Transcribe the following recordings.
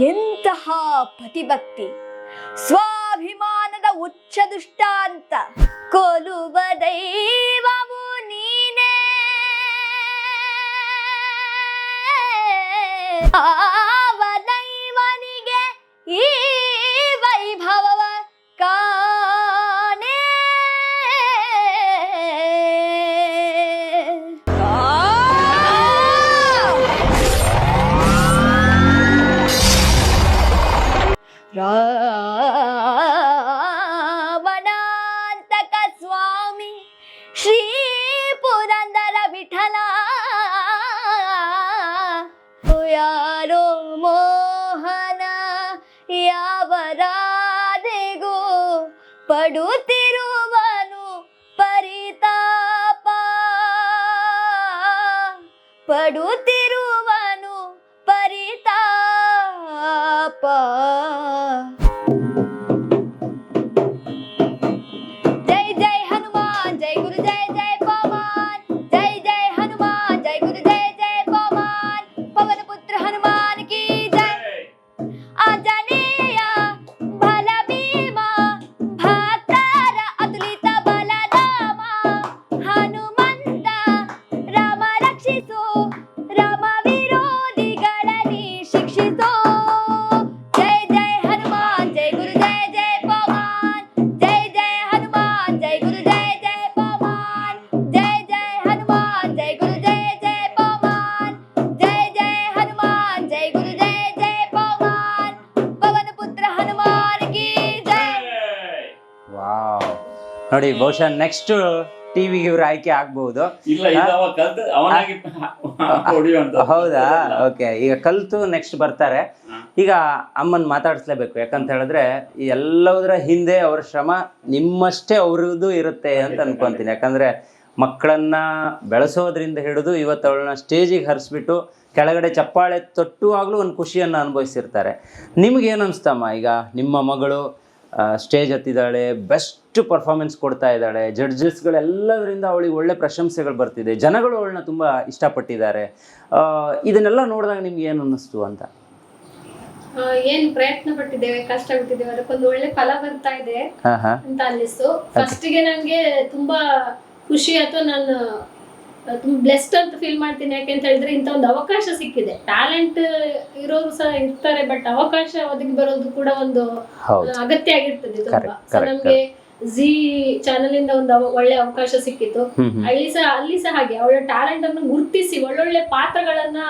ಎಂತಹ ಪತಿಭಕ್ತಿ ಸ್ವಾಭಿಮಾನದ ಉಚ್ಚ ದುಷ್ಟಾಂತ. ಕೊಲುವ ದೈವವು ನೀನೇ. ಆವ ಪಡುತ್ತಿರುವನು ನೋಡಿ ಬಹುಶಃ ನೆಕ್ಸ್ಟ್ ಟಿವಿ ಇವ್ರ ಆಯ್ಕೆ ಆಗ್ಬಹುದು ಹೌದಾ? ಓಕೆ ಈಗ ಕಲ್ತು ನೆಕ್ಸ್ಟ್ ಬರ್ತಾರೆ. ಈಗ ಅಮ್ಮನ್ ಮಾತಾಡಿಸ್ಲೇಬೇಕು ಯಾಕಂತ ಹೇಳಿದ್ರೆ ಎಲ್ಲದರ ಹಿಂದೆ ಅವ್ರ ಶ್ರಮ ನಿಮ್ಮಷ್ಟೇ ಅವ್ರದ್ದು ಇರುತ್ತೆ ಅಂತ ಅನ್ಕೊಂತೀನಿ. ಯಾಕಂದ್ರೆ ಮಕ್ಕಳನ್ನ ಬೆಳೆಸೋದ್ರಿಂದ ಹಿಡಿದು ಇವತ್ತು ಅವಳನ್ನ ಸ್ಟೇಜಿಗೆ ಹರಿಸ್ಬಿಟ್ಟು ಕೆಳಗಡೆ ಚಪ್ಪಾಳೆ ತೊಟ್ಟುವಾಗಲೂ ಒಂದು ಖುಷಿಯನ್ನು ಅನುಭವಿಸಿರ್ತಾರೆ. ನಿಮ್ಗೇನು ಅನಿಸ್ತಮ್ಮ? ಈಗ ನಿಮ್ಮ ಮಗಳು ಸ್ಟೇಜ್ ಹತ್ತಿದ್ದಾಳೆ ಬೆಸ್ಟ್ ಪರ್ಫಾರ್ಮೆನ್ಸ್ ಕೊಡ್ತಾ ಇದ್ದಾಳೆ. ಜಡ್ಜಸ್ಗಳೆಲ್ಲದರಿಂದ ಅವಳಿಗೆ ಒಳ್ಳೆ ಪ್ರಶಂಸೆಗಳು ಬರ್ತಿದೆ. ಜನಗಳು ಅವಳನ್ನ ತುಂಬ ಇಷ್ಟಪಟ್ಟಿದ್ದಾರೆ. ಆ, ಇದನ್ನೆಲ್ಲ ನೋಡಿದಾಗ ನಿಮ್ಗೆ ಏನು ಅನ್ನಿಸ್ತು ಅಂತ? ಏನ್ ಪ್ರಯತ್ನ ಪಟ್ಟಿದ್ದೇವೆ ಕಷ್ಟ ಬಿಟ್ಟಿದ್ದೇವೆ ಅದಕ್ಕೊಂದು ಒಳ್ಳೆ ಫಲ ಬರ್ತಾ ಇದೆ ಅಂತ ಅನ್ನಿಸ್ತು. ಫಸ್ಟ್ಗೆ ನಂಗೆ ತುಂಬಾ ಖುಷಿ ಅಥವಾ ನಾನು ತುಂಬಾ ಬ್ಲೆಸ್ಡ್ ಅಂತ ಫೀಲ್ ಮಾಡ್ತೀನಿ. ಯಾಕೆ ಅಂತ ಹೇಳಿದ್ರೆ ಇಂಥ ಒಂದು ಅವಕಾಶ ಸಿಕ್ಕಿದೆ. ಟ್ಯಾಲೆಂಟ್ ಇರೋರು ಸಹ ಇರ್ತಾರೆ ಬಟ್ ಅವಕಾಶ ಒದಗಿ ಬರೋದು ಕೂಡ ಒಂದು ಅಗತ್ಯ ಆಗಿರ್ತದೆ ತುಂಬಾ. ನಮ್ಗೆ ಜಿ ಚಾನೆಲ್ ಇಂದ ಒಂದು ಒಳ್ಳೆ ಅವಕಾಶ ಸಿಕ್ಕಿತ್ತು ಅಲ್ಲಿ ಸಹ ಅಲ್ಲಿ ಸಹ ಹಾಗೆ. ಅವಳ ಟ್ಯಾಲೆಂಟ್ ಅನ್ನು ಗುರುತಿಸಿ ಒಳ್ಳೊಳ್ಳೆ ಪಾತ್ರಗಳನ್ನ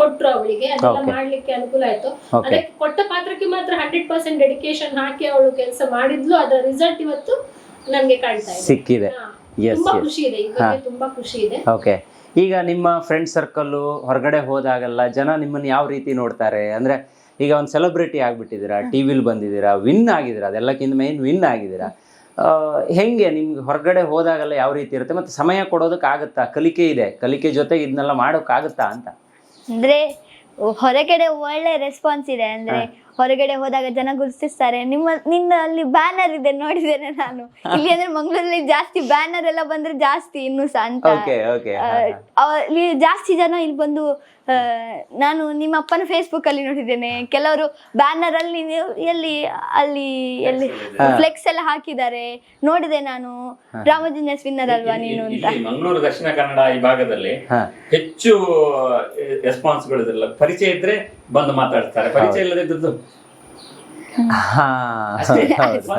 ಕೊಟ್ರು ಅವಳಿಗೆ. ಅದೆಲ್ಲ ಮಾಡ್ಲಿಕ್ಕೆ ಅನುಕೂಲ ಆಯ್ತು. ಅದೇ ಅದಕ್ಕೆ ಕೊಟ್ಟ ಪಾತ್ರಕ್ಕೆ ಮಾತ್ರ ಹಂಡ್ರೆಡ್ ಪರ್ಸೆಂಟ್ ಡೆಡಿಕೇಶನ್ ಹಾಕಿ ಅವಳು ಕೆಲಸ ಮಾಡಿದ್ಲು. ಅದರ ರಿಸಲ್ಟ್ ಇವತ್ತು ನಮ್ಗೆ ಕಾಣ್ತಾ ಇದೆ. ಸಿಕ್ಕಿದೆ. ತುಂಬಾ ಎಸ್ ಖುಷಿ ಇದೆ ಇವಾಗ ತುಂಬಾ ಖುಷಿ ಇದೆ. ಓಕೆ ಈಗ ನಿಮ್ಮ ಫ್ರೆಂಡ್ ಸರ್ಕಲ್ಲು ಹೊರಗಡೆ ಹೋದಾಗೆಲ್ಲ ಜನ ನಿಮ್ಮನ್ನ ಯಾವ ರೀತಿ ನೋಡ್ತಾರೆ? ಅಂದ್ರೆ ಈಗ ಒಂದು ಸೆಲೆಬ್ರಿಟಿ ಆಗಿಬಿಟ್ಟಿದ್ದೀರಾ ಟಿ ವಿಲಿ ಬಂದಿದ್ದೀರಾ ವಿನ್ ಆಗಿದ್ದೀರಾ ಅದೆಲ್ಲಕ್ಕಿಂತ ಮೇನ್ ವಿನ್ ಆಗಿದ್ದೀರಾ? ಹೆಂಗೆ ನಿಮ್ಗೆ ಹೊರಗಡೆ ಹೋದಾಗೆಲ್ಲ ಯಾವ ರೀತಿ ಇರುತ್ತೆ? ಮತ್ತೆ ಸಮಯ ಕೊಡೋದಕ್ಕಾಗತ್ತಾ ಕಲಿಕೆ ಇದೆ ಕಲಿಕೆ ಜೊತೆಗೆ ಇದನ್ನೆಲ್ಲ ಮಾಡೋಕ್ಕಾಗತ್ತಾ ಅಂತ? ಅಂದ್ರೆ ಹೊರಗಡೆ ಒಳ್ಳೆ ರೆಸ್ಪಾನ್ಸ್ ಇದೆ ಅಂದ್ರೆ ಹೊರಗಡೆ ಹೋದಾಗ ಜನ ಗುರುತಿಸ್ತಾರೆ. ನಿಮ್ಮ ನಿನ್ನ ಅಲ್ಲಿ ಬ್ಯಾನರ್ ಇದೆ ನೋಡಿದ್ದೇನೆ ನಾನು. ಇಲ್ಲಿ ಅಂದ್ರೆ ಮಂಗಳೂರಲ್ಲಿ ಜಾಸ್ತಿ ಬ್ಯಾನರ್ ಎಲ್ಲ ಬಂದ್ರೆ ಜಾಸ್ತಿ ಇನ್ನು ಸಹ ಅಂತ. ಓಕೆ ಓಕೆ ಆ, ಇಲ್ಲಿ ಜಾಸ್ತಿ ಜನ ಇಲ್ಲಿ ಬಂದು ಆ, ನಾನು ನಿಮ್ಮ ಅಪ್ಪನ ಫೇಸ್ಬುಕ್ ಅಲ್ಲಿ ನೋಡಿದ್ದೇನೆ. ಕೆಲವರು ಬ್ಯಾನರ್ ಅಲ್ಲಿ ಎಲ್ಲಿ ಅಲ್ಲಿ ಎಲ್ಲಿ ಫ್ಲೆಕ್ಸ್ ಎಲ್ಲ ಹಾಕಿದ್ದಾರೆ. ನೋಡಿದೆ ನಾನು. ರಾಮಜಿನ್ಯಸ್ ವಿನ್ನರ್ ಅಲ್ವಾ ನೀನು ಅಂತ. ಮಂಗಳೂರು ದಕ್ಷಿಣ ಕನ್ನಡ ಈ ಭಾಗದಲ್ಲಿ ಹೆಚ್ಚು ರೆಸ್ಪಾನ್ಸ್ ಇದ್ರಲ್ಲ ಪರಿಚಯ ಇದ್ರೆ ಬಂದು ಮಾತಾಡ್ತಾರೆ. ಪರಿಚಯ ಇಲ್ಲದೆ ಇದ್ದದ್ದು. ಅಷ್ಟೇ.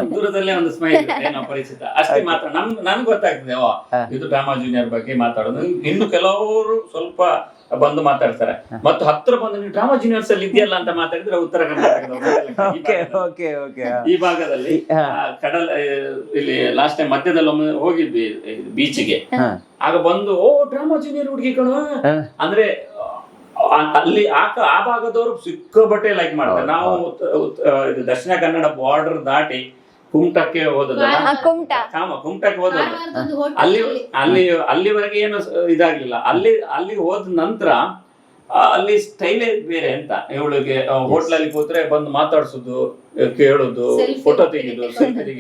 ದೂರದಲ್ಲೇ ಒಂದು ಸ್ಮೈಲ್ ಏನೋ ಪರಿಚಿತ. ಅಷ್ಟೇ ಮಾತ್ರ. ನಮ್ ನನ್ಗೆ ಗೊತ್ತಾಗ್ತದೆ ಓ ಇದು ಡ್ರಾಮಾ ಜೂನಿಯರ್ ಬಗ್ಗೆ ಮಾತಾಡೋದು. ಇನ್ನು ಕೆಲವರು ಸ್ವಲ್ಪ ಬಂದು ಮಾತಾಡ್ತಾರೆ. ಮತ್ತು ಹತ್ರ ಬಂದು ನೀವು ಡ್ರಾಮಾ ಜೂನಿಯರ್ಸ್ ಅಲ್ಲಿ ಇದೆಯಲ್ಲ ಅಂತ ಮಾತಾಡಿದ್ರೆ ಉತ್ತರ ಕರ್ನಾಟಕದ ಓಕೆ ಓಕೆ ಓಕೆ ಈ ಭಾಗದಲ್ಲಿ. ಕಡಲ ಇಲ್ಲಿ ಲಾಸ್ಟ್ ಟೈಮ್ ಮಧ್ಯದಲ್ಲಿ ಒಮ್ಮೆ ಹೋಗಿದ್ವಿ ಬೀಚ್ಗೆ ಆಗ ಬಂದು ಓ ಡ್ರಾಮಾ ಜೂನಿಯರ್ ಹುಡುಗಿ ಕಣ. ಅಂದ್ರೆ ಅಲ್ಲಿ ಆ ಕ- ಆ ಭಾಗದವರು ಸಿಕ್ಕಾಪಟ್ಟೆ ಲೈಕ್ ಮಾಡ್ತಾರೆ. ನಾವು ಇದು ದಕ್ಷಿಣ ಕನ್ನಡ ಬಾರ್ಡರ್ ದಾಟಿ ಕುಮಟಕ್ಕೆ ಹೋದದಲ್ಲ ಕಾಮ ಕುಮಟಕ್ಕೆ ಹೋದದ್ದು. ಅಲ್ಲಿ ಅಲ್ಲಿ. ಅಲ್ಲಿವರೆಗೆ ಏನು ಇದಾಗ್ಲಿಲ್ಲ. ಅಲ್ಲಿ ಅಲ್ಲಿ ಹೋದ ನಂತರ ಅಲ್ಲಿ ಸ್ಟೈಲೇ ಬೇರೆ ಅಂತ. ಇವಳಿಗೆ ಹೋಟ್ಲಲ್ಲಿ ಕೂತ್ರೆ ಬಂದು ಮಾತಾಡ್ಸೋದು. ಕೇಳೋದು ಫೋಟೋ ತೆಗಿಯೋದು. ತೆಗೆದು ಸೆಲ್ಫಿ.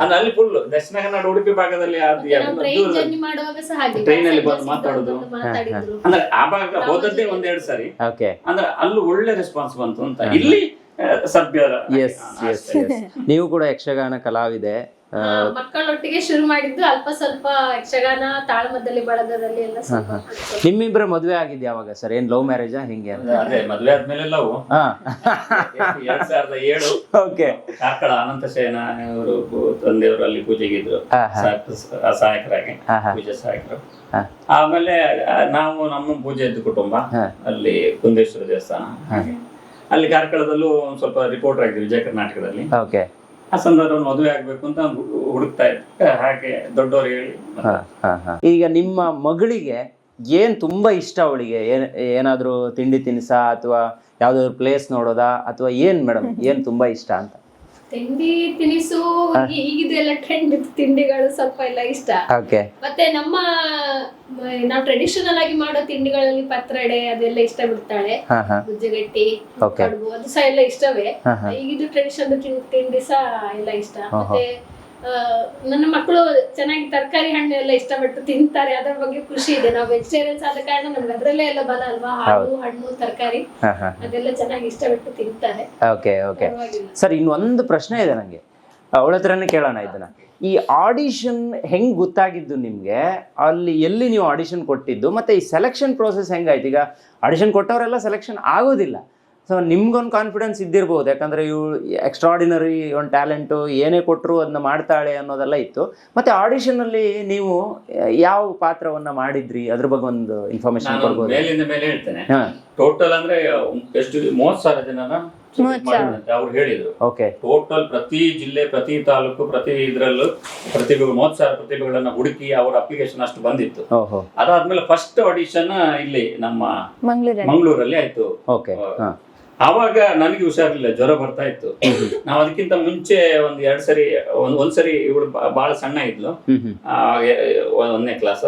ಅಂದ್ರೆ ಅಲ್ಲಿ ಫುಲ್ ದಕ್ಷಿಣ ಕನ್ನಡ ಉಡುಪಿ ಭಾಗದಲ್ಲಿ ಟ್ರೈನ್ ಅಲ್ಲಿ ಬಂದು ಮಾತಾಡುದು. ಅಂದ್ರೆ ಆ ಭಾಗ ಹೋದದ್ದೇ ಒಂದೆರಡು ಸಾರಿ. ಓಕೆ ಅಂದ್ರೆ ಅಲ್ಲಿ ಒಳ್ಳೆ ರೆಸ್ಪಾನ್ಸ್ ಬಂತು ಅಂತ. ಇಲ್ಲಿ ಸಭ್ಯರ ಸಭ್ಯ ಎಸ್ ನೀವು ಕೂಡ ಯಕ್ಷಗಾನ ಕಲಾವಿದೆ. ಮಕ್ಕಳೊಟ್ಟಿಗೆ ಶುರು ಮಾಡಿದ್ದು ಅಲ್ಪ ಸ್ವಲ್ಪ ಯಕ್ಷಗಾನ ತಾಳಮದ್ದಲ್ಲಿ ಬಳಗದಲ್ಲಿ ಎಲ್ಲ. ನಿಮ್ಮಿಬ್ಬರ ಮದುವೆ ಆಗಿದ್ ಯಾವಾಗ ಸರ್? ಏನ್ ಲವ್ ಮ್ಯಾರೇಜಾ ಹಿಂಗೆ ಅಂತ? ಅದೇ ಮದ್ವೆ ಆದ್ಮೇಲೆ ಲವ್. ಎರಡ್ ಸಾವಿರದ ಏಳು. ಓಕೆ. ಕಾರ್ಕಳ ಅನಂತ ಶಯನ ಅವರು ತಂದೆಯವರು ಅಲ್ಲಿ ಪೂಜೆಗೆ ಇದ್ರು. ಹಾ, ಹಾ. ಸಾ- ಸಹಾಯಕರಾಗಿ. ಪೂಜೆ ಸಹಾಯಕರು. ಆಮೇಲೆ ನಾವು ನಮ್ಮ ಪೂಜೆ ಇದ್ದು ಕುಟುಂಬ ಅಲ್ಲಿ ಕುಂದೇಶ್ವರ ದೇವಸ್ಥಾನ. ಅಲ್ಲಿ ಕಾರ್ಕಳದಲ್ಲೂ ಒಂದ್ ಸ್ವಲ್ಪ ರಿಪೋರ್ಟರ್ ಆಗಿದ್ವಿ ವಿಜಯ ಕರ್ನಾಟಕದಲ್ಲಿ. ಓಕೆ. ಆ ಸಂದರ್ಭದಲ್ಲಿ ಮದುವೆ ಆಗ್ಬೇಕು ಅಂತ ಹುಡುಕ್ತಾ ಇದ್ದೆ. ಹಾಗೆ ದೊಡ್ಡವರು ಹೇಳಿ ಹಾ, ಹಾ, ಹಾ. ಈಗ ನಿಮ್ಮ ಮಗಳಿಗೆ ಏನ್ ತುಂಬಾ ಇಷ್ಟ ಅವಳಿಗೆ? ಏನ್ ಏನಾದ್ರೂ ತಿಂಡಿ ತಿನಿಸ ಅಥವಾ ಯಾವ್ದಾದ್ರು ಪ್ಲೇಸ್ ನೋಡೋದಾ? ಅಥವಾ ಏನ್ ಮೇಡಮ್ ಏನ್ ತುಂಬಾ ಇಷ್ಟ ಅಂತ? ತಿಂಡಿ ತಿನಿಸು ಈಗಿದೆಲ್ಲ ಟ್ರೆಂಡ್ ತಿಂಡಿಗಳು ಸ್ವಲ್ಪ ಎಲ್ಲ ಇಷ್ಟ. ಓಕೆ ಮತ್ತೆ ನಮ್ಮ ನಾವು ಟ್ರೆಡಿಷನಲ್ ಆಗಿ ಮಾಡೋ ತಿಂಡಿಗಳಲ್ಲಿ ಪತ್ರಡೆ ಅದೆಲ್ಲ ಇಷ್ಟ ಬಿಡ್ತಾಳೆ ಗುಜ್ಜಗಟ್ಟಿ. ಕಡುಬು ಅದು ಸಹ ಎಲ್ಲ ಇಷ್ಟವೇ. ಈಗಿದು ಟ್ರೆಡಿಷನಲ್ ತಿಂಡಿ ಸಹ ಎಲ್ಲ ಇಷ್ಟ. ಮತ್ತೆ ನನ್ನ ಮಕ್ಕಳು ಚೆನ್ನಾಗಿ ತರಕಾರಿ ಹಣ್ಣು ಎಲ್ಲ ಇಷ್ಟಪಟ್ಟು ತಿಂತಾರೆ ಅದರ ಬಗ್ಗೆ ಖುಷಿ ಇದೆ. ನಾವು ವೆಜಿಟೇರಿಯನ್ಸ್ ಆದ ಕಾರಣ ನಮ್ಗೆ ಅದರಲ್ಲೇ ಎಲ್ಲ ಬಲ ಅಲ್ವಾ? ಹಾಲು ಹಣ್ಣು ತರಕಾರಿ ಅದೆಲ್ಲ ಚೆನ್ನಾಗಿ ಇಷ್ಟಪಟ್ಟು ತಿಂತಾರೆ. Okay okay. ಸರ್ ಇನ್ನೊಂದು ಪ್ರಶ್ನೆ ಇದೆ ನನಗೆ ಅವಳ ಹತ್ರನೇ ಕೇಳೋಣ ಇದನ್ನ ಈ ಆಡಿಷನ್ ಹೆಂಗ್ ಗೊತ್ತಾಗಿದ್ದು ನಿಮ್ಗೆ? ಅಲ್ಲಿ ಎಲ್ಲಿ ನೀವು ಆಡಿಷನ್ ಕೊಟ್ಟಿದ್ದು? ಮತ್ತೆ ಈ ಸೆಲೆಕ್ಷನ್ ಪ್ರೋಸೆಸ್ ಹೆಂಗಾಯ್ತು? ಈಗ ಆಡಿಷನ್ ಕೊಟ್ಟವರೆಲ್ಲ ಸೆಲೆಕ್ಷನ್ ಆಗೋದಿಲ್ಲ. ಸೊ ನಿಮ್ಗೊಂದು ಕಾನ್ಫಿಡೆನ್ಸ್ ಇದ್ದಿರ್ಬೋದು. ಯಾಕಂದ್ರೆ ಇವಳು ಎಕ್ಸ್ಟ್ರಾಡಿನರಿ ಒಂದು ಟ್ಯಾಲೆಂಟು ಏನೇ ಕೊಟ್ಟರು ಅದನ್ನ ಮಾಡ್ತಾಳೆ ಅನ್ನೋದೆಲ್ಲ ಇತ್ತು. ಮತ್ತೆ ಆಡಿಷನಲ್ಲಿ ನೀವು ಯಾವ ಪಾತ್ರವನ್ನ ಮಾಡಿದ್ರಿ? ಅದ್ರ ಬಗ್ಗೆ ಒಂದು ಇನ್ಫಾರ್ಮೇಶನ್ ಕೊಡ್ಬೋದು? ಮೇಲಿಂದ ಮೇಲೆ ಹೇಳ್ತೇನೆ. ಹಾ. ಟೋಟಲ್ ಅಂದ್ರೆ ಎಷ್ಟು ಮೂವತ್ ಸಾವಿರ ಜನನ ಅವ್ರು ಹೇಳಿದ್ರು. ಓಕೆ ಟೋಟಲ್ ಪ್ರತಿ ಜಿಲ್ಲೆ ಪ್ರತಿ ತಾಲೂಕು ಪ್ರತಿ ಇದ್ರಲ್ಲೂ ಪ್ರತಿಭೆಗಳು ಮೂವತ್ ಸಾವಿರ ಪ್ರತಿಭೆಗಳನ್ನ ಹುಡುಕಿ ಅವರ ಅಪ್ಲಿಕೇಶನ್ ಅಷ್ಟು ಬಂದಿತ್ತು. ಅದಾದ್ಮೇಲೆ ಫಸ್ಟ್ ಆಡಿಷನ್ ಇಲ್ಲಿ ನಮ್ಮ ಮಂಗಳೂರಲ್ಲಿ. ಆಯ್ತು. ಓಕೆ ಹಾ. ಆವಾಗ ನನಗೆ ಹುಷಾರಿಲ್ಲ ಜ್ವರ ಬರ್ತಾ ಇತ್ತು. ನಾವು ಅದಕ್ಕಿಂತ ಮುಂಚೆ ಒಂದ್ ಎರಡ್ ಸರಿ ಒಂದ್ ಒಂದ್ಸರಿ ಇವಳು ಬಹಳ ಸಣ್ಣ ಇದ್ಲು. ಒಂದನೇ ಕ್ಲಾಸ್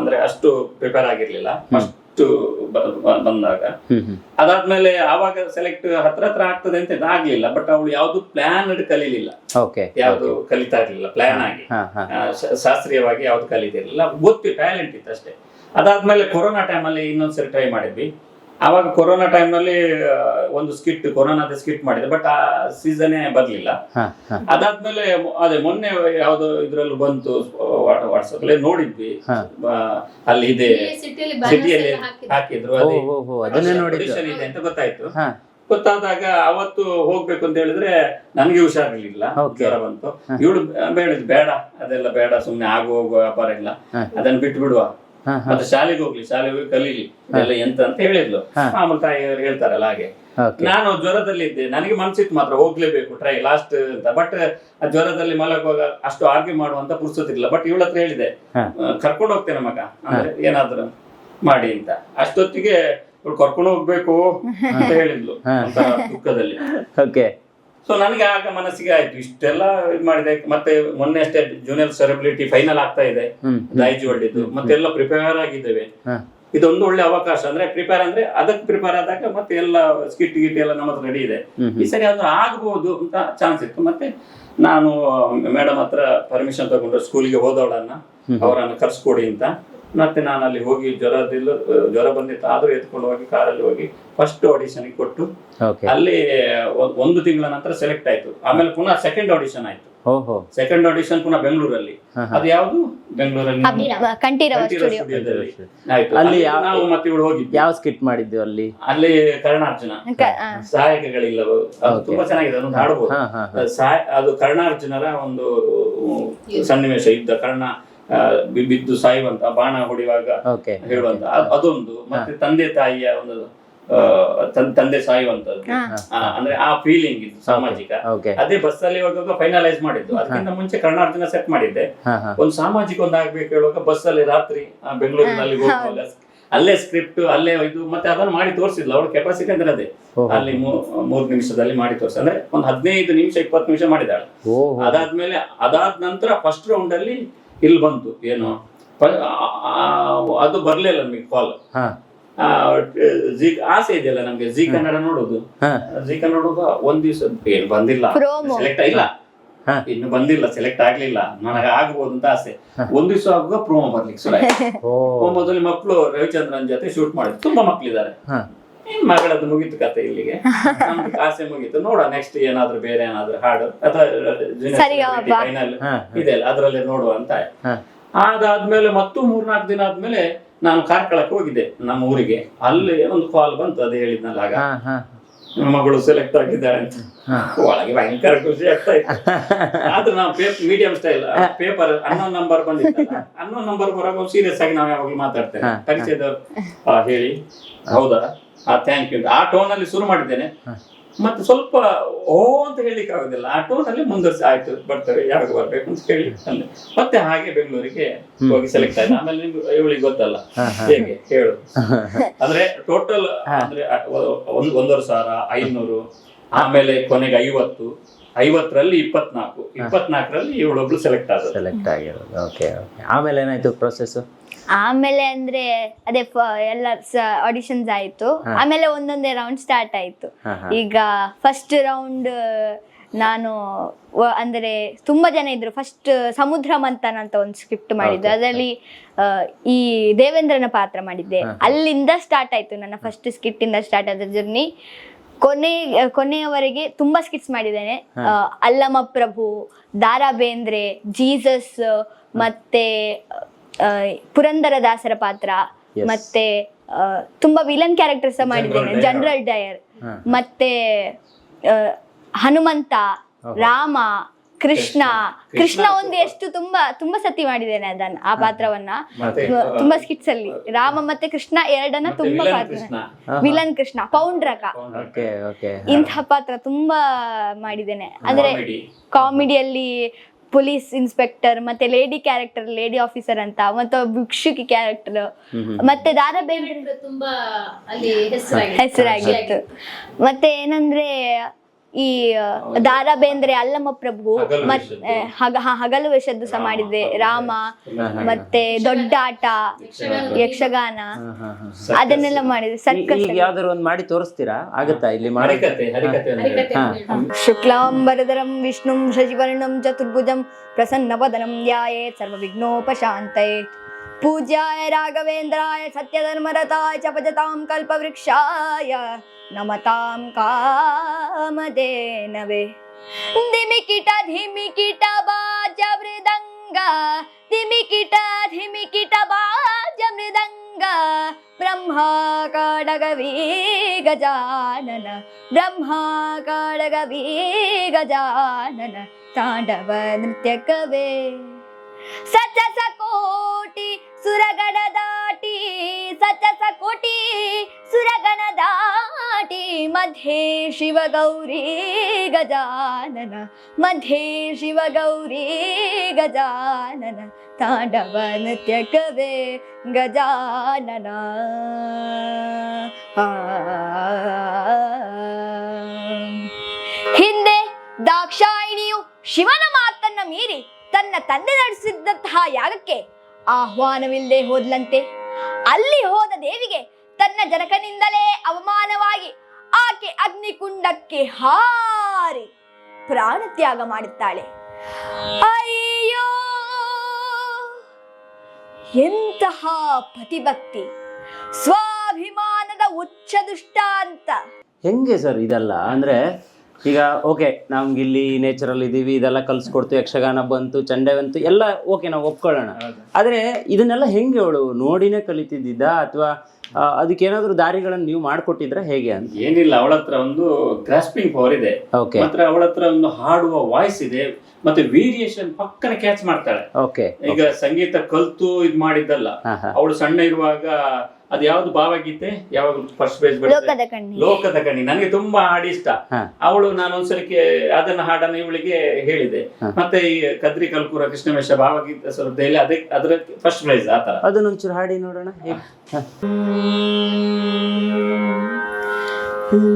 ಅಂದ್ರೆ ಅಷ್ಟು ಪ್ರಿಪೇರ್ ಆಗಿರ್ಲಿಲ್ಲ. ಫಸ್ಟ್ ಬಂದಾಗ. ಅದಾದ್ಮೇಲೆ ಆವಾಗ ಸೆಲೆಕ್ಟ್ ಹತ್ರ ಹತ್ರ ಆಗ್ತದೆ ಅಂತ ಆಗ್ಲಿಲ್ಲ. ಬಟ್ ಅವಳು ಯಾವ್ದು ಪ್ಲಾನ್ ಕಲೀಲಿಲ್ಲ. ಯಾವ್ದು ಕಲಿತಾ ಇರ್ಲಿಲ್ಲ ಪ್ಲಾನ್ ಆಗಿ. ಶಾಸ್ತ್ರೀಯವಾಗಿ ಯಾವ್ದು ಕಲಿತಿರ್ಲಿಲ್ಲ. ಗೊತ್ತಿ ಟ್ಯಾಲೆಂಟ್ ಇತ್ತು ಅಷ್ಟೇ. ಅದಾದ್ಮೇಲೆ ಕೊರೋನಾ ಟೈಮಲ್ಲಿ ಇನ್ನೊಂದ್ಸರಿ ಟ್ರೈ ಮಾಡಿದ್ವಿ. ಆವಾಗ ಕೊರೋನಾ ಟೈಮ್ನಲ್ಲಿ ಒಂದು ಸ್ಕಿಟ್ ಕೊರೋನಾದ ಸ್ಕಿಟ್ ಮಾಡಿದೆ ಬಟ್ ಆ ಸೀಸನೇ ಬರ್ಲಿಲ್ಲ. ಅದಾದ್ಮೇಲೆ ಅದೇ ಮೊನ್ನೆ ಯಾವ್ದೋ ಇದ್ರಲ್ಲಿ ಬಂತು ವಾಟ್ಸಪ್ ಅಲ್ಲಿ ನೋಡಿದ್ವಿ. ಅಲ್ಲಿ ಇದೆ. ಸಿಟಿಯಲ್ಲಿ ಸಿಟಿಯಲ್ಲಿ ಹಾಕಿದ್ರು. ಅದೇ. ಇದೆ ಅಂತ ಗೊತ್ತಾಯ್ತು. ಹಾ. ಗೊತ್ತಾದಾಗ ಅವತ್ತು ಹೋಗ್ಬೇಕು ಅಂತ ಹೇಳಿದ್ರೆ ನನಗೆ ಹುಷಾರಿರ್ಲಿಲ್ಲ. ಜ್ವರ ಬಂತು. ಇವಳು ಬೇಡ ಬೇಡ ಅದೆಲ್ಲ ಬೇಡ ಸುಮ್ನೆ ಆಗು ಹೋಗುವ ವ್ಯಾಪಾರ ಇಲ್ಲ. ಅದನ್ನ ಬಿಟ್ಟು ಬಿಡುವ ಮತ್ತೆ ಶಾಲೆಗೆ ಹೋಗ್ಲಿ ಶಾಲೆಗೆ ಹೋಗಿ ಕಲೀಲಿ ಎಲ್ಲ ಎಂತ ಅಂತ ಹೇಳಿದ್ಲು. ಆಮೇಲೆ ತಾಯಿಯವರು ಹೇಳ್ತಾರಲ್ಲ ಹಾಗೆ. ನಾನು ಜ್ವರದಲ್ಲಿ ಇದ್ದೆ ನನಗೆ ಮನ್ಸಿತ್ತು ಮಾತ್ರ ಹೋಗ್ಲೇಬೇಕು ಟ್ರೈ ಲಾಸ್ಟ್ ಅಂತ. ಬಟ್ ಆ ಜ್ವರದಲ್ಲಿ ಮಲಗುವಾಗ ಅಷ್ಟು ಆರ್ಗ್ಯೂ ಮಾಡುವಂತ ಪುರ್ಸೋದಿಲ್ಲ ಬಟ್ ಇವಳ ಹತ್ರ ಹೇಳಿದೆ. ಕರ್ಕೊಂಡು ಹೋಗ್ತೇನೆ ಮಗ ಅಂದ್ರೆ ಏನಾದ್ರು ಮಾಡಿ ಅಂತ. ಅಷ್ಟೊತ್ತಿಗೆ ಇವಳು ಕರ್ಕೊಂಡು ಹೋಗ್ಬೇಕು ಅಂತ ಹೇಳಿದ್ಲು. ದುಃಖದಲ್ಲಿ. ಓಕೆ. ಸೊ ನನಗೆ ಆಗ ಮನಸ್ಸಿಗೆ ಆಯ್ತು ಇಷ್ಟೆಲ್ಲ ಇದು ಮಾಡಿದೆ. ಮತ್ತೆ ಮೊನ್ನೆ ಅಷ್ಟೇ ಜೂನಿಯರ್ ಸೆಲೆಬ್ರಿಟಿ ಫೈನಲ್ ಆಗ್ತಾ ಇದೆ. ಐಜಿ ದೈಜಿ ಮತ್ತೆ ಮತ್ತೆಲ್ಲ ಪ್ರಿಪೇರ್ ಆಗಿದ್ದೇವೆ. ಇದೊಂದು ಒಳ್ಳೆ ಅವಕಾಶ. ಅಂದ್ರೆ ಪ್ರಿಪೇರ್ ಅಂದ್ರೆ ಅದಕ್ಕೆ ಪ್ರಿಪೇರ್ ಆದಾಗ ಮತ್ತೆ ಎಲ್ಲ ಸ್ಕಿಟ್ ಗಿಟ್ ಎಲ್ಲ ನಮ್ಮ ಹತ್ರ ರೆಡಿ ಇದೆ. ಈ ಸರಿ ಅದು ಆಗ್ಬೋದು ಅಂತ ಚಾನ್ಸ್ ಇತ್ತು. ಮತ್ತೆ ನಾನು ಮೇಡಮ್ ಹತ್ರ ಪರ್ಮಿಷನ್ ತಗೊಂಡು ಸ್ಕೂಲಿಗೆ ಹೋದವಳನ್ನ ಅವರನ್ನು ಕರ್ಸ್ಕೊಡಿ ಅಂತ. ಮತ್ತೆ ನಾನು ಅಲ್ಲಿ ಹೋಗಿ ಜ್ವರದಿಲ್ಲ ಜ್ವರ ಬಂದಿತ್ತು ಆದ್ರೂ ಎತ್ಕೊಂಡು ಹೋಗಿ ಕಾರಲ್ಲಿ ಹೋಗಿ ಫಸ್ಟ್ ಆಡಿಷನ್ ಕೊಟ್ಟು ಓಕೆ ಅಲ್ಲಿ ಒಂದು ತಿಂಗಳ ನಂತರ ಸೆಲೆಕ್ಟ್ ಆಯ್ತು. ಆಮೇಲೆ ಪುನಃ ಸೆಕೆಂಡ್ ಆಡಿಷನ್ ಆಯ್ತು. ಓಹೋ. ಸೆಕೆಂಡ್ ಆಡಿಷನ್ ಪುನಃ ಬೆಂಗಳೂರಲ್ಲಿ. ಅದು ಯಾವುದು? ಬೆಂಗಳೂರಲ್ಲಿ ನಾವು ಮತ್ತೆ ಇವಳು ಹೋಗಿದ್ವಿ ಯಾವ ಸ್ಕಿಟ್ ಮಾಡಿದ್ವಿ ಅಲ್ಲಿ? ಅಲ್ಲಿ ಕರ್ಣಾರ್ಜುನ. ಸಹಾಯಕಗಳಿಲ್ಲ. ತುಂಬಾ ಚೆನ್ನಾಗಿದೆ ಅದೊಂದು ಹಾಡ್ಬೋದು. ಹಾ ಹಾ ಹಾ. ಸಹಾಯ ಅದು ಕರ್ಣಾರ್ಜುನರ ಒಂದು ಸನ್ನಿವೇಶ ಇದ್ದ ಕರ್ಣ ಬಿದ್ದು ಸಾಯುವಂತ ಬಾಣ ಹೊಡೆಯುವಾಗ ಹೇಳುವಂತ. ಅದೊಂದು ಮತ್ತೆ ತಂದೆ ತಾಯಿಯ ಒಂದು ತಂದೆ ಸಾಯುವಂತದ್ದು ಅಂದ್ರೆ ಆ ಫೀಲಿಂಗ್ ಇತ್ತು ಸಾಮಾಜಿಕ. ಅದೇ ಬಸ್ ಅಲ್ಲಿ ಹೋಗುವಾಗ ಫೈನಲೈಸ್ ಮಾಡಿದ್ದು. ಅದಕ್ಕಿಂತ ಮುಂಚೆ ಕರ್ಣಾರ್ಜುನ ಸೆಟ್ ಮಾಡಿದ್ದೆ. ಒಂದು ಸಾಮಾಜಿಕ ಒಂದು ಆಗ್ಬೇಕು ಹೇಳುವಾಗ ಬಸ್ ಅಲ್ಲಿ ರಾತ್ರಿ ಆ, ಬೆಂಗಳೂರಿನಲ್ಲಿ ಹೋಗುವಾಗ ಅಲ್ಲೇ ಸ್ಕ್ರಿಪ್ಟ್ ಅಲ್ಲೇ ಇದು ಮತ್ತೆ ಅದನ್ನ ಮಾಡಿ ತೋರಿಸಿದ್ಲು. ಅವ್ರ ಕೆಪಾಸಿಟಿ ಅಂದ್ರೆ ಅದೇ. ಅಲ್ಲಿ ಮೂ- ಮೂರ್ ನಿಮಿಷದಲ್ಲಿ ಮಾಡಿ ತೋರಿಸಿ. ಅಂದ್ರೆ ಒಂದು ಹದಿನೈದು ನಿಮಿಷ ಇಪ್ಪತ್ತು ನಿಮಿಷ ಮಾಡಿದಾಳೆ ಅದಾದ್ಮೇಲೆ ಅದಾದ ನಂತರ ಫಸ್ಟ್ ರೌಂಡ್ ಅಲ್ಲಿ ಇಲ್ಲಿ ಬಂತು ಏನು. ಅದು ಬರ್ಲಿಲ್ಲ ನಮಗೆ ಕಾಲ್ ಹಾ. ಆ, ಜಿ ಆಸೆ ಇದೆಯಲ್ಲ ನಮ್ಗೆ ಜಿ ಕನ್ನಡ ನೋಡುದು. ಹಾ. ಜಿ ಕನ್ನಡ ಒಂದ್ ದಿವಸ ಏನು ಬಂದಿಲ್ಲ. ಸೆಲೆಕ್ಟ್ ಇಲ್ಲ. ಹಾ. ಇನ್ನು ಬಂದಿಲ್ಲ ಸೆಲೆಕ್ಟ್ ಆಗ್ಲಿಲ್ಲ. ನನಗೆ ಆಗ್ಬೋದು ಅಂತ ಆಸೆ. ಒಂದ್ ದಿವಸ ಆಗುವಾಗ ಪ್ರೋಮೋ ಬರ್ಲಿಕ್ಕೆ ಶುರು ಆಯ್ತು. ಓ. ಪ್ರೋಮೋದಲ್ಲಿ ಮಕ್ಕಳು ರವಿಚಂದ್ರನ್ ಜೊತೆ ಶೂಟ್ ಮಾಡಿದ್ರು. ತುಂಬಾ ಮಕ್ಳಿದ್ದಾರೆ. ಹಾ. ಏನ್ ಮಗಳದ್ದು ಮುಗೀತು ಕತೆ ಇಲ್ಲಿಗೆ. ನಮ್ದು ಆಸೆ ಮುಗೀತು. ನೋಡ ನೆಕ್ಸ್ಟ್ ಏನಾದ್ರು ಬೇರೆ ಏನಾದ್ರು ಹಾಡು ಅಥವಾ. ಫೈನಲ್ ಹಾ, ಇದೆ ಅಲ್ಲ ಅದ್ರಲ್ಲೇ ನೋಡುವ ಅಂತ. ಅದಾದ್ಮೇಲೆ ಮತ್ತು ಮೂರ್ನಾಲ್ಕು ದಿನ ಆದ್ಮೇಲೆ ನಾನು ಕಾರ್ಕಳಕ್ಕೆ ಹೋಗಿದ್ದೆ ನಮ್ಮ ಊರಿಗೆ. ಅಲ್ಲಿ ಒಂದು ಕಾಲ್ ಬಂತು ಅದೇ ಹೇಳಿದ್ನಲ್ಲ ಆಗ. ಹಾ, ಹಾ, ನಿಮ್ಮ ಮಗಳು ಸೆಲೆಕ್ಟ್ ಆಗಿದ್ದಾಳೆ ಅಂತ. ಒಳಗೆ ಭಯಂಕರ ಖುಷಿ ಆಗ್ತಾ ಇತ್ತು. ಆದ್ರೆ ನಾವು ಮೀಡಿಯಂ ಸ್ಟೈಲ್ ಪೇಪರ್ ಅನ್ನೋ ನಂಬರ್ ಬಂದಿತ್ತಲ್ಲ ಅನ್ನೋ ನಂಬರ್ ಬರುವಾಗ ಸೀರಿಯಸ್ ಆಗಿ ನಾವು ಯಾವಾಗಲೂ ಮಾತಾಡ್ತೇವೆ. ಪರಿಚಯದವ್ರು ಹೇಳಿ. ಹೌದಾ? ಆ ಥ್ಯಾಂಕ್ ಯು ಆ ಟೋನ್ ಅಲ್ಲಿ ಶುರು ಮಾಡಿದ್ದೇನೆ. ಮತ್ತೆ ಸ್ವಲ್ಪ ಓ ಅಂತ ಹೇಳಲಿಕ್ಕೆ ಆಗುದಿಲ್ಲ. ಆ ಮುಂದುವರಿಸಿ ಆಯ್ತು ಬರ್ತಾರೆ ಯಾವಾಗ ಬರ್ಬೇಕು ಅಂತ ಕೇಳಿ ಅಲ್ಲಿ ಮತ್ತೆ ಹಾಗೆ ಬೆಂಗಳೂರಿಗೆ ಹೋಗಿ ಸೆಲೆಕ್ಟ್ ಆಯ್ತು. ಆಮೇಲೆ ನಿಮ್ಗೆ ಇವಳಿಗೆ ಗೊತ್ತಲ್ಲ. ಹೇಗೆ? ಹೇಳು. ಅಂದ್ರೆ ಟೋಟಲ್ ಅಂದ್ರೆ ಒಂದು ಒಂದೂವರೆ ಸಾವಿರ ಐನೂರು ಆಮೇಲೆ ಕೊನೆಗೆ ಐವತ್ತು ಐವತ್ತರಲ್ಲಿ ಇಪ್ಪತ್ನಾಲ್ಕು. ಇಪ್ಪತ್ನಾಲ್ಕರಲ್ಲಿ ಇವಳೊಬ್ಳು ಸೆಲೆಕ್ಟ್ ಆದ ಸೆಲೆಕ್ಟ್ ಆಗಿರೋದು. ಓಕೆ ಓಕೆ ಆಮೇಲೆ ಏನಾಯ್ತು ಪ್ರೊಸೆಸ್ ಆಮೇಲೆ ಅಂದ್ರೆ ಅದೇ ಎಲ್ಲ ಆಡಿಷನ್ಸ್ ಆಯ್ತು. ಆಮೇಲೆ ಒಂದೊಂದೇ ರೌಂಡ್ ಸ್ಟಾರ್ಟ್ ಆಯ್ತು. ಈಗ ಫಸ್ಟ್ ರೌಂಡ್ ನಾನು ಅಂದ್ರೆ ತುಂಬಾ ಜನ ಇದ್ರು. ಫಸ್ಟ್ ಸಮುದ್ರ ಮಂಥನ ಅಂತ ಒಂದು ಸ್ಕ್ರಿಪ್ಟ್ ಮಾಡಿದ್ದು. ಅದರಲ್ಲಿ ಈ ದೇವೇಂದ್ರನ ಪಾತ್ರ ಮಾಡಿದ್ದೆ. ಅಲ್ಲಿಂದ ಸ್ಟಾರ್ಟ್ ಆಯ್ತು ನನ್ನ ಫಸ್ಟ್ ಸ್ಕಿಟ್ ಇಂದ ಸ್ಟಾರ್ಟ್ ಆದ ಜರ್ನಿ ಕೊನೆ ಕೊನೆಯವರೆಗೆ ತುಂಬಾ ಸ್ಕಿಟ್ಸ್ ಮಾಡಿದ್ದೇನೆ. ಅಲ್ಲಮ ಪ್ರಭು ದಾರಾ ಬೇಂದ್ರೆ ಜೀಸಸ್ ಮತ್ತೆ ಆ, ಪುರಂದರ ದಾಸರ ಪಾತ್ರ ಮತ್ತೆ ತುಂಬಾ ವಿಲನ್ ಕ್ಯಾರೆಕ್ಟರ್ಸ್ ಮಾಡಿದ್ದೇನೆ. ಜನರಲ್ ಡಯರ್ ಮತ್ತೆ ಹನುಮಂತ ರಾಮ ಕೃಷ್ಣ. ಕೃಷ್ಣ. ಒಂದು ತುಂಬಾ- ಎಷ್ಟು ತುಂಬಾ ತುಂಬಾ ಸತಿ ಮಾಡಿದ್ದೇನೆ ಅದನ್ನ ಆ ಪಾತ್ರವನ್ನ. ತುಂಬಾ ಸ್ಕಿಟ್ಸ್ ಅಲ್ಲಿ. ರಾಮ ಮತ್ತೆ ಕೃಷ್ಣ ಎರಡನ್ನ ತುಂಬಾ ವಿಲನ್ ಪಾತ್ರ. ವಿಲನ್ ಕೃಷ್ಣ ಪೌಂಡ್ರಕ. ಇಂತಹ ಪಾತ್ರ ತುಂಬಾ ಮಾಡಿದ್ದೇನೆ. ಅಂದ್ರೆ. ಕಾಮಿಡಿಯಲ್ಲಿ ಪೊಲೀಸ್ ಇನ್ಸ್ಪೆಕ್ಟರ್ ಮತ್ತೆ ಲೇಡಿ ಕ್ಯಾರೆಕ್ಟರ್ ಲೇಡಿ ಆಫೀಸರ್ ಅಂತ ಮತ್ತೆ ಭಿಕ್ಷುಕಿ ಕ್ಯಾರೆಕ್ಟರ್. ಮತ್ತೆ ದಾರ ಬೇಂದ್ರೆ ತುಂಬಾ ಅಲ್ಲಿ ಹೆಸರಾಗಿತ್ತು. ಮತ್ತೆ ಏನಂದ್ರೆ ಈ ದಾರಾ ಬೇಂದ್ರೆ ಅಲ್ಲಮ್ಮ ಪ್ರಭು ಹ- ಹಗಲು ವೇಷದ್ದು ಸಹ ರಾಮ, ಮಾಡಿದ್ದೆ. ರಾಮ ಮತ್ತೆ ದೊಡ್ಡ ಆಟ ಯಕ್ಷಗಾನ. ಅದನ್ನೆಲ್ಲ ಮಾಡಿದೆ. ಸರ್ಕಸ್ ಈಗ ಯಾವ್ದಾದ್ರು ಒಂದು ಮಾಡಿ ತೋರಿಸ್ತೀರಾ? ಆಗತ್ತಾ ಇಲ್ಲಿ ಮಾಡಿ? ವಿಷ್ಣುಂ ಶಶಿವರ್ಣಂ ಚತುರ್ಭುಜಂ ಪ್ರಸನ್ನವದನಂ ಧ್ಯಾಯೇತ್ ಸರ್ವವಿಘ್ನೋಪಶಾಂತಯೇ ಪೂಜ್ಯಾಯ ರಾಘವೇಂದ್ರಾಯ ಸತ್ಯಧರ್ಮರತಾಯ ಚಪಜತಾಂ ಭಜತಾಂ ಕಲ್ಪವೃಕ್ಷಾಯ. ನಮತಾಂ ಕಾಮಧೇನವೇ. ದಿಮಿಕಿಟ ಧಿಮಿಕಿಟ ಬಾಜ ಮೃದಂಗ. ದಿಮಿಕಿಟ ಧಿಮಿಕಿಟ ಬಾಜ ಮೃದಂಗ. ಬ್ರಹ್ಮ ಕಾಡಗವೀ ಗಜಾನನ ಬ್ರಹ್ಮ ಕಾಡಗವೀ ಗಜಾನನ ತಾಂಡವ ನೃತ್ಯಕವೇ. ಸಚಸ ಕೋಟಿ ಸುರಗಣ ದಾಟಿ ಸಚಸ ಕೋಟಿ ಸುರಗಣ ದಾಟಿ, ಮಧ್ಯೆ ಶಿವ ಗಜಾನನ, ಮಧ್ಯೆ ಶಿವ ಗೌರಿ ಗಜಾನನ, ತಾಂಡವ ನೃತ್ಯಕವೇ ಗಜಾನನ. ಹಿಂದೆ ದಾಕ್ಷಾಯಿಣಿಯು ಶಿವನ ಮಾತನ್ನ ಮೀರಿ ತನ್ನ ತಂದೆ ನಡೆಸಿದ್ದಂತಹ ಯಾಗಕ್ಕೆ ಆಹ್ವಾನವಿಲ್ಲದೆ ಹೋದ್ಲಂತೆ. ಅಲ್ಲಿ ಹೋದ ದೇವಿಗೆ ತನ್ನ ಜನಕನಿಂದಲೇ ಅವಮಾನವಾಗಿ ಆಕೆ ಅಗ್ನಿಕುಂಡಕ್ಕೆ ಹಾರಿ ಪ್ರಾಣ ತ್ಯಾಗ ಮಾಡುತ್ತಾಳೆ ಅಯ್ಯೋ! ಎಂತಹ ಪತಿಭಕ್ತಿ ಸ್ವಾಭಿಮಾನದ ಉಚ್ಚ ದುಷ್ಟ ಅಂತ ಹೆಂಗೆ ಸರ್ ಇದೆಲ್ಲ? ಅಂದ್ರೆ ಈಗ ಓಕೆ ನಮ್ಗೆ ಇಲ್ಲಿ ನೇಚರಲ್ಲಿ ಇದೀವಿ ಇದೆಲ್ಲ ಕಲ್ಸ್ಕೊಡ್ತು ಯಕ್ಷಗಾನ ಬಂತು ಚಂಡೆ ಬಂತು ಎಲ್ಲ ಓಕೆ ನಾವು ಒಪ್ಕೊಳ್ಳೋಣ. ಆದ್ರೆ ಇದನ್ನೆಲ್ಲ ಹೆಂಗೆ ಅವಳು ನೋಡಿನೇ ಕಲಿತಿದ್ದ ಅಥವಾ ಅದಕ್ಕೆ ಏನಾದ್ರು ದಾರಿಗಳನ್ನು ನೀವು ಮಾಡ್ಕೊಟ್ಟಿದ್ರ? ಹೇಗೆ ಅಂತ. ಏನಿಲ್ಲ ಅವಳ ಹತ್ರ ಒಂದು ಗ್ರಾಸ್ಪಿಂಗ್ ಪವರ್ ಇದೆ. ಮಾತ್ರ ಅವಳ ಹತ್ರ ಒಂದು ಹಾಡುವ ವಾಯ್ಸ್ ಇದೆ ಮತ್ತೆ ವೇರಿಯೇಷನ್ ಪಕ್ಕನೆ ಕ್ಯಾಚ್ ಮಾಡ್ತಾಳೆ. ಓಕೆ ಈಗ ಸಂಗೀತ ಕಲ್ತು ಇದ್ ಮಾಡಿದ್ದಲ್ಲ. ಅವಳು ಸಣ್ಣ ಇರುವಾಗ ಅದು ಯಾವ್ದು ಭಾವಗೀತೆ? ಯಾವಾಗ ಫಸ್ಟ್ ಪೇಜ್ ಲೋಕದ ಕಣ್ಣಿ. ಲೋಕದ ಕಣ್ಣಿ. ನನಗೆ ತುಂಬಾ ಹಾಡು ಇಷ್ಟ ಅವಳು ನಾನು ಒಂದ್ಸಲ ಅದನ್ನ ಹಾಡನ್ನ ಇವಳಿಗೆ ಹೇಳಿದೆ. ಮತ್ತೆ ಈ ಕದ್ರಿ ಕಲ್ಕೂರ ಕೃಷ್ಣಮೇಶ ಭಾವಗೀತ ಸ್ಪರ್ಧೆಯಲ್ಲಿ ಅದಕ್ಕೆ ಅದ್ರ ಫಸ್ಟ್ ಪ್ರೈಸ್ ಆತರ ಅದನ್ನೊಂಚೂರು ಹಾಡಿ ನೋಡೋಣ.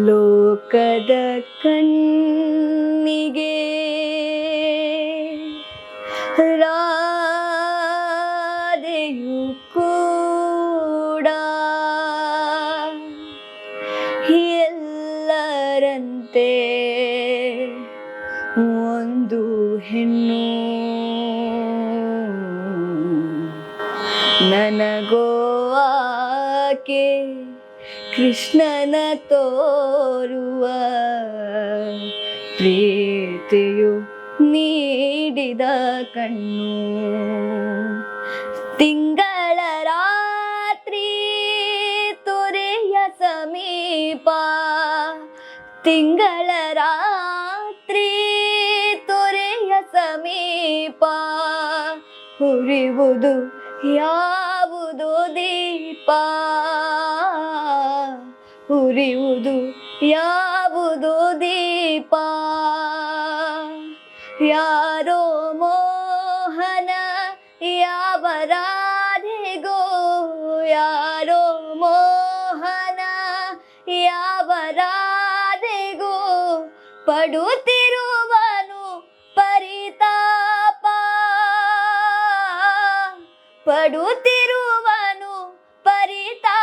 ಲೋಕದ ಕಣ್ಣಿಗೆ ಕೃಷ್ಣನ ತೋರುವ ಪ್ರೀತಿಯು ನೀಡಿದ ಕಣ್ಣು. ತಿಂಗಳ ರಾತ್ರಿ ತುರೆಯ ಸಮೀಪ, ತಿಂಗಳ ರಾತ್ರಿ ತುರೆಯ ಸಮೀಪ, ಉರಿವುದು ಯಾವುದು ದೀಪ? ಹುರಿವುದು ಯಾವುದು ದೀಪ? ಯಾರೋ ಮೋಹನ ಯಾವ ರಾಧೆಗೋ ಯಾರೋ ಮೋಹನ ಯಾವ ರಾಧೆಗೋ ಪಡುತ್ತಿರುವನು ಪರಿತಾಪ. ಪಡುತ್ತಿರುವನು ಪರಿತಾಪ.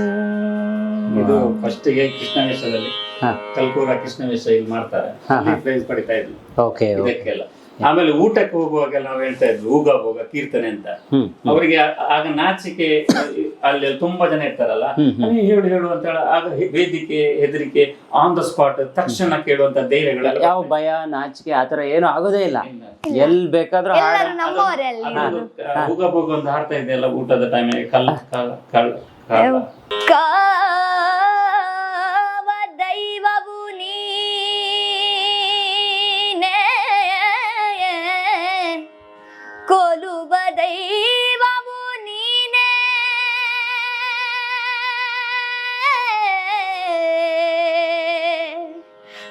ಇದು ಫಸ್ಟ್ಗೆ ಕೃಷ್ಣ ವೇಷದಲ್ಲಿ ಹಾ. ಕಲ್ಕೂರ ಕೃಷ್ಣ ವೇಷ ಇಲ್ಲಿ ಮಾಡ್ತಾರೆ. ಪ್ರೈಸ್ ಪಡಿತಾ ಇದ್ವಿ. ಓಕೆ ಇದಕ್ಕೆಲ್ಲ. ಆಮೇಲೆ ಊಟಕ್ಕೆ ಹೋಗುವಾಗೆಲ್ಲ ನಾವು ಹೇಳ್ತಾ ಇದ್ವಿ ಊಗ ಹೋಗ ಕೀರ್ತನೆ ಅಂತ. ಅವರಿಗೆ ಆಗ ನಾಚಿಕೆ ಅಲ್ಲಿ ತುಂಬಾ ಜನ ಇರ್ತಾರಲ್ಲ ಹ್ಮ್, ಹ್ಮ್. "ನೀ ಹೇಳು ಹೇಳು ಅಂತ ಹೇಳಿ ಆಗ ವೇದಿಕೆ ಹೆದರಿಕೆ ಆನ್ ದ ಸ್ಪಾಟ್ ತಕ್ಷಣ ಕೇಳುವಂತ ಧೈರ್ಯಗಳು ಯಾವ ಭಯ ನಾಚಿಕೆ ಆತರ ಏನು ಆಗೋದೇ ಇಲ್ಲ. ಎಲ್ ಬೇಕಾದ್ರೂ ಊಗ ಹೋಗ ಒಂದು ಹಾಡ್ತಾ ಇದೆಯಲ್ಲ ಊಟದ ಟೈಮಿಗೆ ಕಲ್ಲ ಕಲ್ಲ ಕಳ್ಳ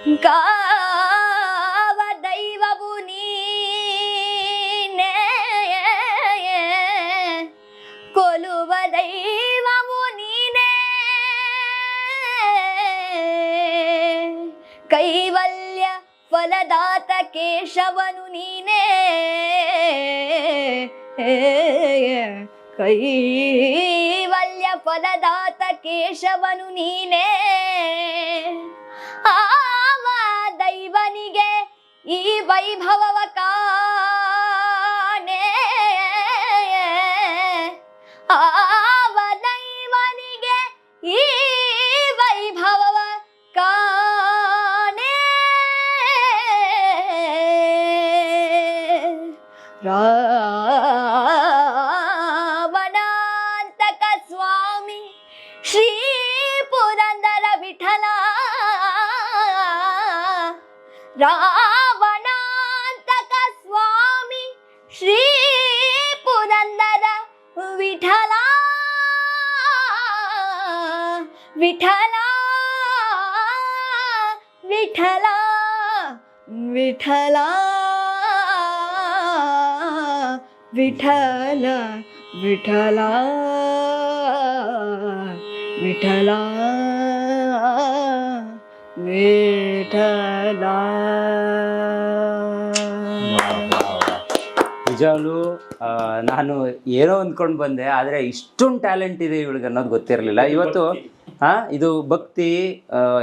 కావ దైవవు నీనే కొలువ దైవము నీనే కైవల్య ఫలదాత కేశవను నీనే ಕೈವಲ್ಯ ಫಲದಾತ ಕೇಶವನು ನೀನೇ ಈ ವೈಭವವ ವಿಠಲ ವಿಠಲ ವಿಠಲ ವಿಠಲ ವಿಠಲ ವಿಠಲ ವಿಠಲ. ನಿಜವಾಗ್ಲೂ ಆ, ನಾನು ಏನೋ ಅಂದ್ಕೊಂಡು ಬಂದೆ ಆದರೆ ಇಷ್ಟೊಂದು ಟ್ಯಾಲೆಂಟ್ ಇದೆ ಇವಳಿಗೆ ಅನ್ನೋದು ಗೊತ್ತಿರಲಿಲ್ಲ. ಇವತ್ತು ಹಾ ಇದು ಭಕ್ತಿ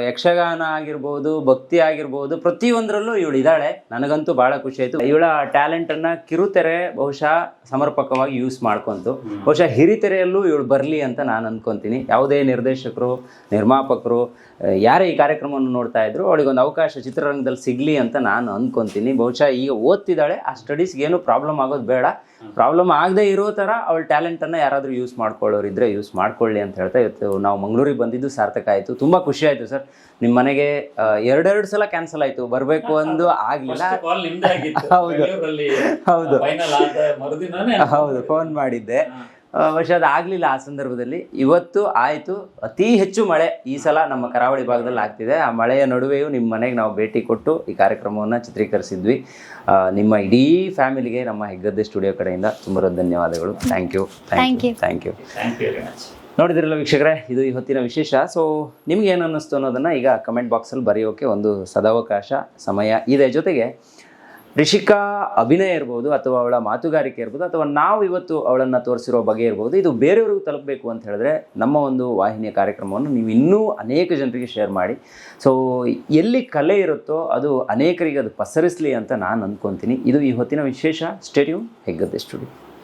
ಯಕ್ಷಗಾನ ಆಗಿರ್ಬೋದು ಭಕ್ತಿ ಆಗಿರ್ಬೋದು ಪ್ರತಿಯೊಂದರಲ್ಲೂ ಇವಳು ಇದ್ದಾಳೆ. ನನಗಂತೂ ಬಹಳ ಖುಷಿ ಆಯ್ತು. ಇವಳ ಟ್ಯಾಲೆಂಟ್ ಅನ್ನ ಕಿರುತೆರೆ ಬಹುಶಃ ಸಮರ್ಪಕವಾಗಿ ಯೂಸ್ ಮಾಡ್ಕೊಂತು. ಬಹುಶಃ ಹಿರಿತೆರೆಯಲ್ಲೂ ಇವಳು ಬರಲಿ ಅಂತ ನಾನು ಅನ್ಕೊಂತೀನಿ. ಯಾವುದೇ ನಿರ್ದೇಶಕರು ನಿರ್ಮಾಪಕರು ಆ, ಯಾರೇ ಈ ಕಾರ್ಯಕ್ರಮವನ್ನು ನೋಡ್ತಾ ಇದ್ರು ಅವಳಿಗೊಂದು ಅವಕಾಶ ಚಿತ್ರರಂಗದಲ್ಲಿ ಸಿಗ್ಲಿ ಅಂತ ನಾನು ಅನ್ಕೊಂತೀನಿ. ಬಹುಶಃ ಈಗ ಓದ್ತಿದ್ದಾಳೆ. ಆ ಸ್ಟಡೀಸ್ಗೆ ಏನು ಪ್ರಾಬ್ಲಮ್ ಆಗೋದು ಬೇಡ. ಪ್ರಾಬ್ಲಮ್ ಆಗದೆ ಇರೋ ಥರ ಅವಳ ಟ್ಯಾಲೆಂಟನ್ನು ಯಾರಾದರೂ ಯೂಸ್ ಮಾಡ್ಕೊಳ್ಳೋರು ಇದ್ರೆ ಯೂಸ್ ಮಾಡ್ಕೊಳ್ಳಿ ಅಂತ ಹೇಳ್ತಾ ಇವತ್ತು ನಾವು ಮಂಗಳೂರಿಗೆ ಬಂದಿದ್ದು ಸಾರ್ಥಕ ಆಯಿತು. ತುಂಬ ಖುಷಿ ಆಯಿತು ಸರ್. ನಿಮ್ಮ ಮನೆಗೆ ಎರಡೆರಡು ಸಲ ಕ್ಯಾನ್ಸಲ್ ಆಯಿತು. ಬರಬೇಕು ಒಂದು ಆಗಲಿಲ್ಲ. ಹೌದು. ಹೌದು. ಹೌದು. ಫೋನ್ ಮಾಡಿದ್ದೆ. ವರ್ಷ ಅದು ಆಗಲಿಲ್ಲ ಆ ಸಂದರ್ಭದಲ್ಲಿ. ಇವತ್ತು ಆಯಿತು. ಅತಿ ಹೆಚ್ಚು ಮಳೆ ಈ ಸಲ ನಮ್ಮ ಕರಾವಳಿ ಭಾಗದಲ್ಲಿ ಆಗ್ತಿದೆ. ಆ ಮಳೆಯ ನಡುವೆಯೂ ನಿಮ್ಮ ಮನೆಗೆ ನಾವು ಭೇಟಿ ಕೊಟ್ಟು ಈ ಕಾರ್ಯಕ್ರಮವನ್ನು ಚಿತ್ರೀಕರಿಸಿದ್ವಿ. ನಿಮ್ಮ ಇಡೀ ಫ್ಯಾಮಿಲಿಗೆ ನಮ್ಮ ಹೆಗ್ಗದ್ದೆ ಸ್ಟುಡಿಯೋ ಕಡೆಯಿಂದ ತುಂಬ ಧನ್ಯವಾದಗಳು. Thank you. Thank you thank you ನೋಡಿದಿರಲ್ಲ much ನೋಡಿದ್ರಲ್ಲ ವೀಕ್ಷಕರೇ ಇದು ಇವತ್ತಿನ ಹೊತ್ತಿನ ವಿಶೇಷ. ಸೊ ನಿಮ್ಗೆ ಏನು ಅನ್ನಿಸ್ತು ಅನ್ನೋದನ್ನು ಈಗ ಕಮೆಂಟ್ ಬಾಕ್ಸಲ್ಲಿ ಬರೆಯೋಕೆ ಒಂದು ಸದಾವಕಾಶ ಸಮಯ ಇದೆ. ಜೊತೆಗೆ ರಿಷಿಕಾ ಅಭಿನಯ ಇರ್ಬೋದು ಅಥವಾ ಅವಳ ಮಾತುಗಾರಿಕೆ ಇರ್ಬೋದು ಅಥವಾ ನಾವು ಇವತ್ತು ಅವಳನ್ನು ತೋರಿಸಿರೋ ಬಗೆ ಇರ್ಬೋದು, ಇದು ಬೇರೆಯವ್ರಿಗೂ ತಲುಪಬೇಕು ಅಂತ ಹೇಳಿದ್ರೆ ನಮ್ಮ ಒಂದು ವಾಹಿನಿಯ ಕಾರ್ಯಕ್ರಮವನ್ನು ನೀವು ಇನ್ನೂ ಅನೇಕ ಜನರಿಗೆ ಶೇರ್ ಮಾಡಿ. ಸೊ ಎಲ್ಲಿ ಕಲೆ ಇರುತ್ತೋ ಅದು ಅನೇಕರಿಗೆ ಅದು ಪಸರಿಸಲಿ ಅಂತ ನಾನು ಅಂದ್ಕೊತೀನಿ. ಇದು ಈ ಹೊತ್ತಿನ ವಿಶೇಷ. Stadium Heggadde studio